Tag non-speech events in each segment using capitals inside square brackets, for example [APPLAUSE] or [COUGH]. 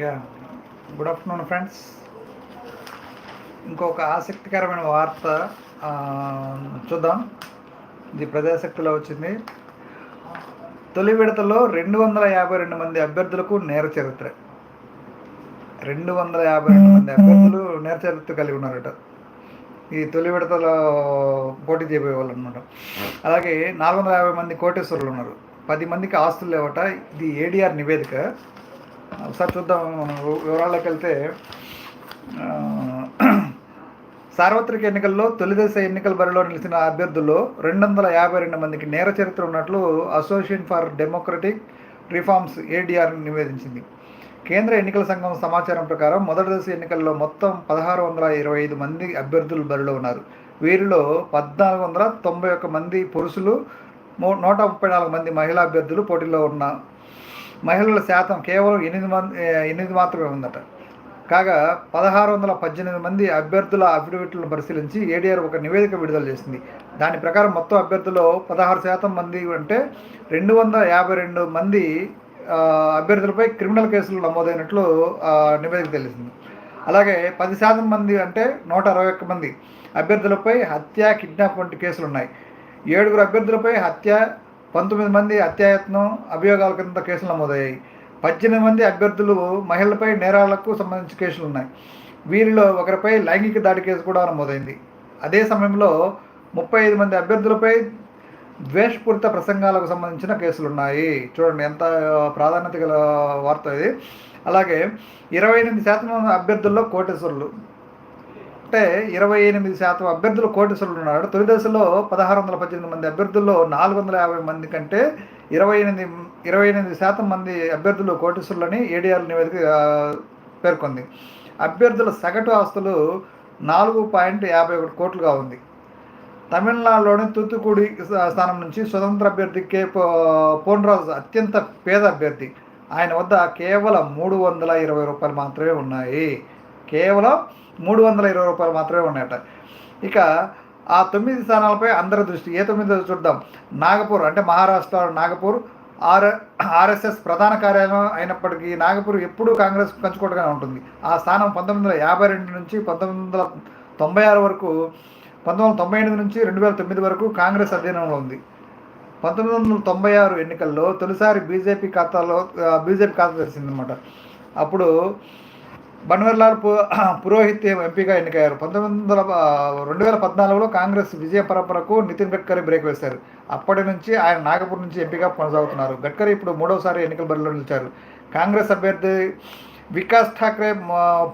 Yeah good afternoon friends ఇంకొక ఆసక్తికరమైన వార్త చూద్దాం. ఇది ప్రజాశక్తిలో వచ్చింది. తొలి విడతలో రెండు వందల యాభై రెండు మంది అభ్యర్థులకు నేర చరిత్ర. రెండు వందల యాభై రెండు మంది అభ్యర్థులు నేర చరిత్ర కలిగి ఉన్నారట. ఈ తొలి విడతలో పోటీ చేయబోయే వాళ్ళు అనమాట అలాగే నాలుగు వందల యాభై మంది కోటేశ్వరులు ఉన్నారు. పది మందికి ఆస్తులు లేవట. ఇది ఏడిఆర్ నివేదిక. ఒకసారి చూద్దాం. వివరాల్లోకి వెళ్తే సార్వత్రిక ఎన్నికల్లో తొలిదశ ఎన్నికల బరిలో నిలిచిన అభ్యర్థుల్లో రెండు వందల యాభై రెండు మందికి నేర చరిత్ర ఉన్నట్లు association for democratic reforms ADR నివేదించింది. కేంద్ర ఎన్నికల సంఘం సమాచారం ప్రకారం మొదటి దశ ఎన్నికల్లో మొత్తం పదహారు వందల ఇరవై ఐదు మంది అభ్యర్థులు బరిలో ఉన్నారు. వీరిలో పద్నాలుగు వందల తొంభై ఒక్క మంది పురుషులు నూట ముప్పై నాలుగు మంది మహిళా అభ్యర్థులు పోటీలో ఉన్న మహిళల శాతం కేవలం ఎనిమిది మంది ఎనిమిది మాత్రమే ఉందట. కాగా పదహారు వందల పద్దెనిమిది మంది అభ్యర్థుల అఫిడవిట్లను పరిశీలించి ఏడీఆర్ ఒక నివేదిక విడుదల చేసింది. దాని ప్రకారం మొత్తం అభ్యర్థుల్లో పదహారు శాతం మంది అంటే రెండు వందల యాభై రెండు మంది అభ్యర్థులపై క్రిమినల్ కేసులు నమోదైనట్లు నివేదిక తెలిసింది. అలాగే పది శాతం మంది అంటే నూట అరవై ఒక్క మంది అభ్యర్థులపై హత్య కిడ్నాప్ వంటి కేసులు ఉన్నాయి ఏడుగురు అభ్యర్థులపై హత్య పంతొమ్మిది మంది హత్యాయత్నం అభియోగాల కింద కేసులు నమోదయ్యాయి. పద్దెనిమిది మంది అభ్యర్థులు మహిళలపై నేరాలకు సంబంధించిన కేసులు ఉన్నాయి. వీరిలో ఒకరిపై లైంగిక దాడి కేసు కూడా నమోదైంది. అదే సమయంలో ముప్పై ఐదు మంది అభ్యర్థులపై ద్వేషపూరిత ప్రసంగాలకు సంబంధించిన కేసులు ఉన్నాయి. చూడండి ఎంత ప్రాధాన్యత గల వార్త ఇది. అలాగే ఇరవై ఎనిమిది శాతం అభ్యర్థుల్లో కోటేశ్వరులు. అంటే ఇరవై ఎనిమిది శాతం అభ్యర్థులు కోటేశ్వరులు ఉన్నాడు తొలి దశలో పదహారు వందల పద్దెనిమిది మంది అభ్యర్థుల్లో నాలుగు వందల యాభై మంది కంటే ఇరవై ఎనిమిది ఇరవై ఎనిమిది శాతం మంది అభ్యర్థులు కోటేశ్వరులని ఏడీఆర్ నివేదిక పేర్కొంది. అభ్యర్థుల సగటు ఆస్తులు నాలుగు పాయింట్ యాభై ఒకటి కోట్లుగా ఉంది. తమిళనాడులోని తూత్తుకుడి స్థానం నుంచి స్వతంత్ర అభ్యర్థి కే పో- పోన్రాజు అత్యంత పేద అభ్యర్థి. ఆయన వద్ద కేవలం మూడు వందల ఇరవై రూపాయలు మాత్రమే ఉన్నాయి. కేవలం మూడు వందల ఇరవై రూపాయలు మాత్రమే ఉన్నాయట. ఇక ఆ తొమ్మిది స్థానాలపై అందరి దృష్టి ఏ తొమ్మిది చూద్దాం? నాగపూర్ అంటే మహారాష్ట్ర నాగపూర్ ఆర్ ఆర్ఎస్ఎస్ ప్రధాన కార్యాలయం అయినప్పటికీ నాగపూర్ ఎప్పుడూ కాంగ్రెస్ కంచుకోటగానే ఉంటుంది. ఆ స్థానం పంతొమ్మిది వందల యాభై రెండు నుంచి పంతొమ్మిది వందల తొంభై ఆరు వరకు పంతొమ్మిది వందల తొంభై ఎనిమిది నుంచి రెండు వేల తొమ్మిది వరకు కాంగ్రెస్ అధీనంలో ఉంది. పంతొమ్మిది వందల తొంభై ఆరు ఎన్నికల్లో తొలిసారి బీజేపీ ఖాతాలో బీజేపీ ఖాతా తెలిసిందనమాట అప్పుడు బన్వర్లాల్ పు [CLEARS THROAT] పురోహిత్ ఎంపీగా ఎన్నికయ్యారు. పంతొమ్మిది వందల రెండు వేల పద్నాలుగులో కాంగ్రెస్ విజయ పరంపరకు నితిన్ గడ్కరీ బ్రేక్ వేశారు. అప్పటి నుంచి ఆయన నాగపూర్ నుంచి ఎంపీగా కొనసాగుతున్నారు. గడ్కరీ ఇప్పుడు మూడవసారి ఎన్నికల బరిలో నిలిచారు. కాంగ్రెస్ అభ్యర్థి వికాస్ ఠాక్రే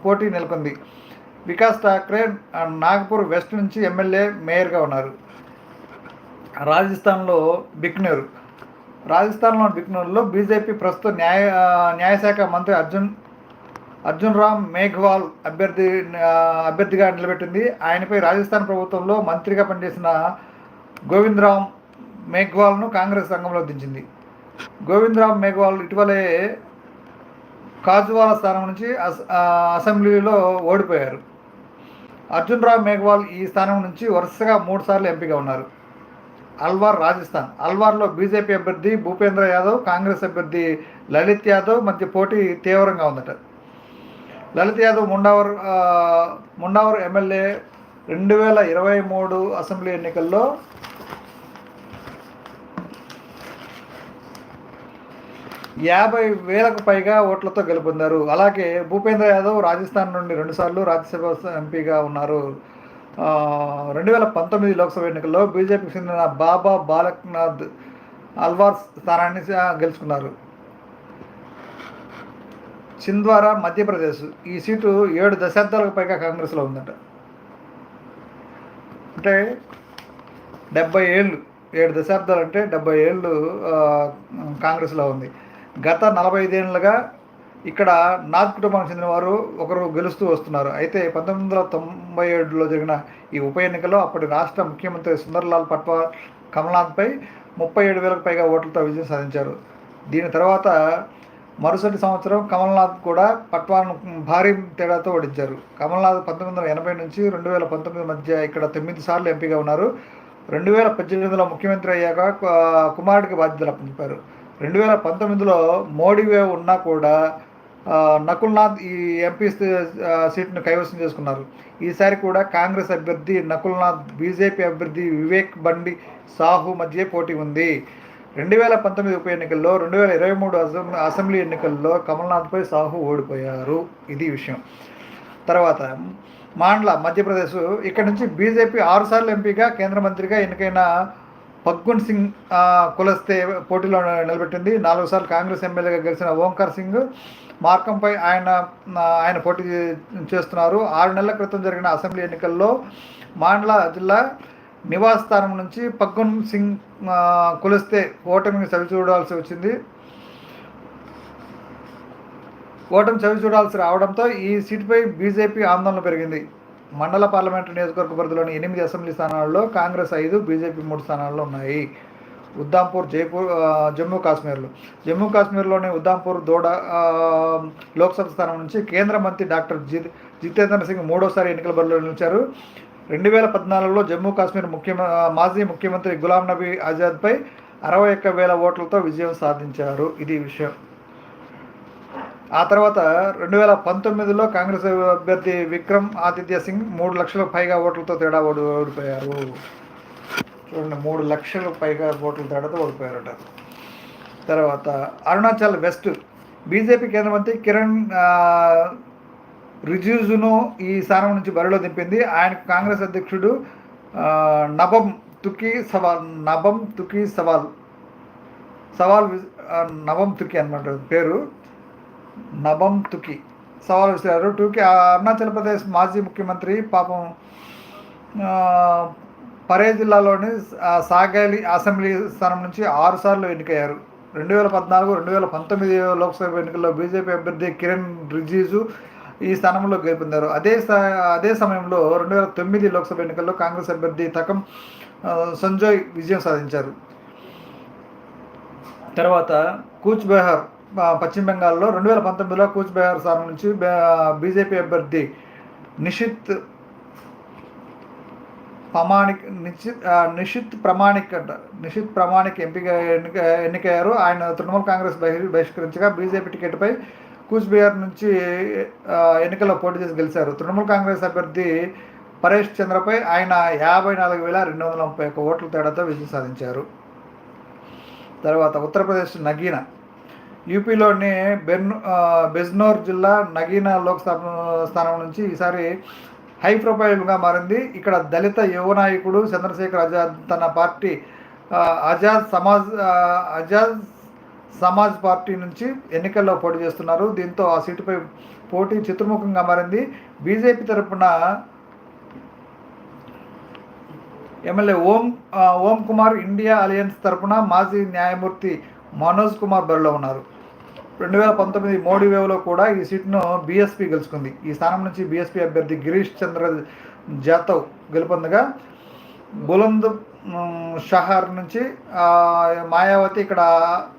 పోటీ నెలకొంది. వికాస్ ఠాక్రే నాగపూర్ వెస్ట్ నుంచి ఎమ్మెల్యే మేయర్గా ఉన్నారు. రాజస్థాన్లో బిక్నూరు. రాజస్థాన్లో బిక్నూరులో బీజేపీ ప్రస్తుత న్యాయ న్యాయశాఖ మంత్రి అర్జున్ అర్జున్ రామ్ మేఘ్వాల్ అభ్యర్థి అభ్యర్థిగా నిలబెట్టింది. ఆయనపై రాజస్థాన్ ప్రభుత్వంలో మంత్రిగా పనిచేసిన గోవింద్ రామ్ మేఘ్వాల్ను కాంగ్రెస్ రంగంలో దించింది. గోవిందరామ్ మేఘ్వాల్ ఇటీవలే కాజువాల స్థానం నుంచి అస- అసెంబ్లీలో ఓడిపోయారు. అర్జున్ రామ్ మేఘ్వాల్ ఈ స్థానం నుంచి వరుసగా మూడుసార్లు ఎంపీగా ఉన్నారు. అల్వార్ రాజస్థాన్. అల్వార్లో బీజేపీ అభ్యర్థి భూపేంద్ర యాదవ్ కాంగ్రెస్ అభ్యర్థి లలిత్ యాదవ్ మధ్య పోటీ తీవ్రంగా ఉందట. లలిత్ యాదవ్ ముండావర్ ముండావర్ ఎమ్మెల్యే రెండు వేల ఇరవై మూడు అసెంబ్లీ ఎన్నికల్లో యాభై వేలకు పైగా ఓట్లతో గెలుపొందారు. అలాగే భూపేంద్ర యాదవ్ రాజస్థాన్ నుండి రెండుసార్లు రాజ్యసభ ఎంపీగా ఉన్నారు. రెండు వేల పంతొమ్మిది లోక్సభ ఎన్నికల్లో బీజేపీకి చెందిన బాబా బాలక్నాథ్ అల్వార్ స్థానాన్ని గెలుచుకున్నారు. చింద్వారా మధ్యప్రదేశ్ ఈ సీటు ఏడు దశాబ్దాలకు పైగా కాంగ్రెస్లో ఉందట. అంటే డెబ్బై ఏళ్ళు ఏడు దశాబ్దాలు అంటే డెబ్బై ఏళ్ళు కాంగ్రెస్లో ఉంది. గత నలభై ఐదేళ్ళుగా ఇక్కడ నాథ్ కుటుంబానికి చెందిన వారు ఒకరు గెలుస్తూ వస్తున్నారు. అయితే పంతొమ్మిది వందల తొంభై ఏడులో జరిగిన ఈ ఉప ఎన్నికలో అప్పటి రాష్ట్ర ముఖ్యమంత్రి సుందర్లాల్ పట్వార్ కమల్నాథ్పై ముప్పై ఏడు వేలకు పైగా ఓట్లతో విజయం సాధించారు. దీని తర్వాత మరుసటి సంవత్సరం కమల్నాథ్ కూడా పట్వాను భారీ తేడాతో ఓడించారు. కమల్నాథ్ పంతొమ్మిది వందల ఎనభై నుంచి రెండు వేల పంతొమ్మిది మధ్య ఇక్కడ తొమ్మిది సార్లు ఎంపీగా ఉన్నారు. రెండు వేల పద్దెనిమిదిలో ముఖ్యమంత్రి అయ్యాక కుమారుడికి బాధ్యతలు అప్పచెప్పారు. రెండు వేల పంతొమ్మిదిలో మోడీ వేవ్ ఉన్నా కూడా నకుల్నాథ్ ఈ ఎంపీ సీట్ను కైవసం చేసుకున్నారు. ఈసారి కూడా కాంగ్రెస్ అభ్యర్థి నకుల్నాథ్ బీజేపీ అభ్యర్థి వివేక్ బండి సాహు మధ్య పోటీ ఉంది. రెండు వేల పంతొమ్మిది ఉప ఎన్నికల్లో రెండు వేల ఇరవై మూడు అసెంబ్లీ ఎన్నికల్లో కమల్నాథ్పై సాహు ఓడిపోయారు. ఇది విషయం. తర్వాత మాండ్ల మధ్యప్రదేశ్ ఇక్కడ నుంచి బీజేపీ ఆరుసార్లు ఎంపీగా కేంద్ర మంత్రిగా ఎన్నికైన పగ్గున్ సింగ్ కులస్తే పోటీలో నిలబెట్టింది. నాలుగు సార్లు కాంగ్రెస్ ఎమ్మెల్యేగా గెలిచిన ఓంకార్ సింగ్ మార్కంపై ఆయన ఆయన పోటీ చేస్తున్నారు. ఆరు నెలల క్రితం జరిగిన అసెంబ్లీ ఎన్నికల్లో మాండ్ల జిల్లా నివాస స్థానం నుంచి పగ్గున్ సింగ్ కొలిస్తే కులిస్తే ఓటమిని చవిచూడాల్సి వచ్చింది. ఓటమి చవి చూడాల్సి రావడంతో ఈ సీటుపై బీజేపీ ఆందోళన పెరిగింది. మండల పార్లమెంటు నియోజకవర్గ పరిధిలోని ఎనిమిది అసెంబ్లీ స్థానాల్లో కాంగ్రెస్ ఐదు బీజేపీ మూడు స్థానాల్లో ఉన్నాయి. ఉద్దాంపూర్ జైపూర్ జమ్మూ కాశ్మీర్లో. జమ్మూ కాశ్మీర్లోని ఉద్దాంపూర్ దోడ లోక్సభ స్థానం నుంచి కేంద్ర మంత్రి డాక్టర్ జి జితేంద్ర సింగ్ మూడోసారి ఎన్నికల బరిలో నిలిచారు. రెండు వేల పద్నాలుగులో జమ్మూ కాశ్మీర్ ముఖ్య మాజీ ముఖ్యమంత్రి గులాం నబీ ఆజాద్పై అరవై ఒక్క వేల ఓట్లతో విజయం సాధించారు. ఇది విషయం. ఆ తర్వాత రెండు వేల పంతొమ్మిదిలో కాంగ్రెస్ అభ్యర్థి విక్రమ్ ఆదిత్య సింగ్ మూడు లక్షల పైగా ఓట్లతో తేడా ఓడి ఓడిపోయారు. చూడండి మూడు లక్షల పైగా ఓట్ల తేడాతో ఓడిపోయారట. తర్వాత అరుణాచల్ వెస్ట్ బీజేపీ కేంద్ర మంత్రి కిరణ్ రిజ్యూజును ఈ స్థానం నుంచి బరిలో దింపింది. ఆయన కాంగ్రెస్ అధ్యక్షుడు నబం తుకి సవాల్ నబం తుకి సవాల్. సవాల్ వి- నబం తుకి అనమాట పేరు. నబం తుకి సవాల్ విసిరారు. టూకి అరుణాచల్ ప్రదేశ్ మాజీ ముఖ్యమంత్రి పాపం పరే జిల్లాలోని ఆ, సాగలి అసెంబ్లీ స్థానం నుంచి ఆరుసార్లు ఎన్నికయ్యారు. రెండు వేల పద్నాలుగు రెండు వేల పంతొమ్మిది లోక్సభ ఎన్నికల్లో బీజేపీ అభ్యర్థి కిరణ్ రిజిజు ఈ స్థానంలో గెలుపొందారు. అదే అదే సమయంలో రెండు వేల తొమ్మిది లోక్సభ ఎన్నికల్లో కాంగ్రెస్ అభ్యర్థి తకం సంజయ్ విజయం సాధించారు. తర్వాత కూచ్ బెహార్ పశ్చిమ బెంగాల్లో రెండు వేల పంతొమ్మిదిలో కూచ్ బెహార్ స్థానం నుంచి బీజేపీ అభ్యర్థి నిషిత్ ప్రమాణిక్ నిశ్చిత్ నిషిత్ ప్రమాణిక్ అంట నిషిత్ ప్రమాణిక్ ఎంపిక ఎన్నిక ఎన్నికయ్యారు. ఆయన తృణమూల్ కాంగ్రెస్ బహి బహిష్కరించగా బీజేపీ టికెట్పై కూచ్బిహార్ నుంచి ఎన్నికల్లో పోటీ చేసి గెలిచారు. తృణమూల్ కాంగ్రెస్ అభ్యర్థి పరేష్ చంద్రపై ఆయన యాభై నాలుగు వేల రెండు వందల ముప్పై ఒక్క ఓట్ల తేడాతో విజయం సాధించారు. తర్వాత ఉత్తరప్రదేశ్ నగీనా. యూపీలోని బెన్ బెజ్నోర్ జిల్లా నగీనా లోక్సభ స్థానం నుంచి ఈసారి హై ప్రొఫైల్గా మారింది. ఇక్కడ దళిత యువ నాయకుడు చంద్రశేఖర్ ఆజాద్ తన పార్టీ ఆజాద్ సమాజ్ ఆజాద్ సమాజ్ పార్టీ నుంచి ఎన్నికల్లో పోటీ చేస్తున్నారు. దీంతో ఆ సీటుపై పోటీ చిత్రముఖంగా మారింది. బీజేపీ తరపున MLA Om Om Kumar India alliance తరపున మాజీ న్యాయమూర్తి మనోజ్ కుమార్ బరిలో ఉన్నారు. రెండు వేల పంతొమ్మిది మోడీ వేవ్లో కూడా ఈ సీట్ను బీఎస్పీ గెలుచుకుంది. ఈ స్థానం నుంచి బీఎస్పీ అభ్యర్థి గిరీష్ చంద్ర జాతవ్ గెలుపొందగా బులంద్ షహార్ నుంచి మాయావతి ఇక్కడ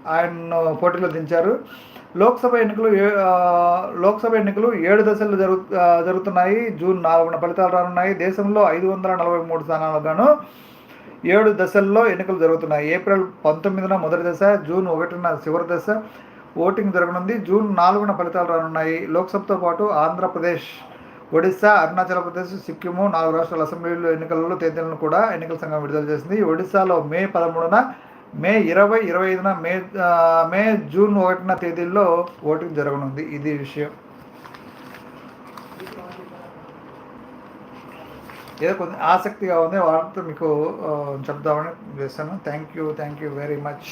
ఆయన్ను పోటీలో దించారు. లోక్సభ ఎన్నికలు ఏ- లోక్సభ ఎన్నికలు ఏడు దశల్లో జరుగు జరుగుతున్నాయి. జూన్ నాలుగున ఫలితాలు రానున్నాయి. దేశంలో ఐదు వందల నలభై మూడు స్థానాలకు గాను ఏడు దశల్లో ఎన్నికలు జరుగుతున్నాయి. ఏప్రిల్ పంతొమ్మిదిన మొదటి దశ జూన్ ఒకటిన చివరి దశ. ఓటింగ్ జరగనుంది. జూన్ నాలుగున ఫలితాలు రానున్నాయి. లోక్సభతో పాటు ఆంధ్రప్రదేశ్ ఒడిశా అరుణాచల్ ప్రదేశ్ సిక్కిము నాలుగు రాష్ట్రాల అసెంబ్లీలో ఎన్నికలలో తేదీలను కూడా ఎన్నికల సంఘం విడుదల చేసింది. ఒడిశాలో మే పదమూడున మే ఇరవై ఇరవై ఐదున మే మే జూన్ ఒకటిన తేదీల్లో ఓటింగ్ జరగనుంది. ఇది విషయం. ఏదో కొంచెం ఆసక్తిగా ఉంది. వార్త మీకు చెప్దామని చేశాను. Thank you thank you very much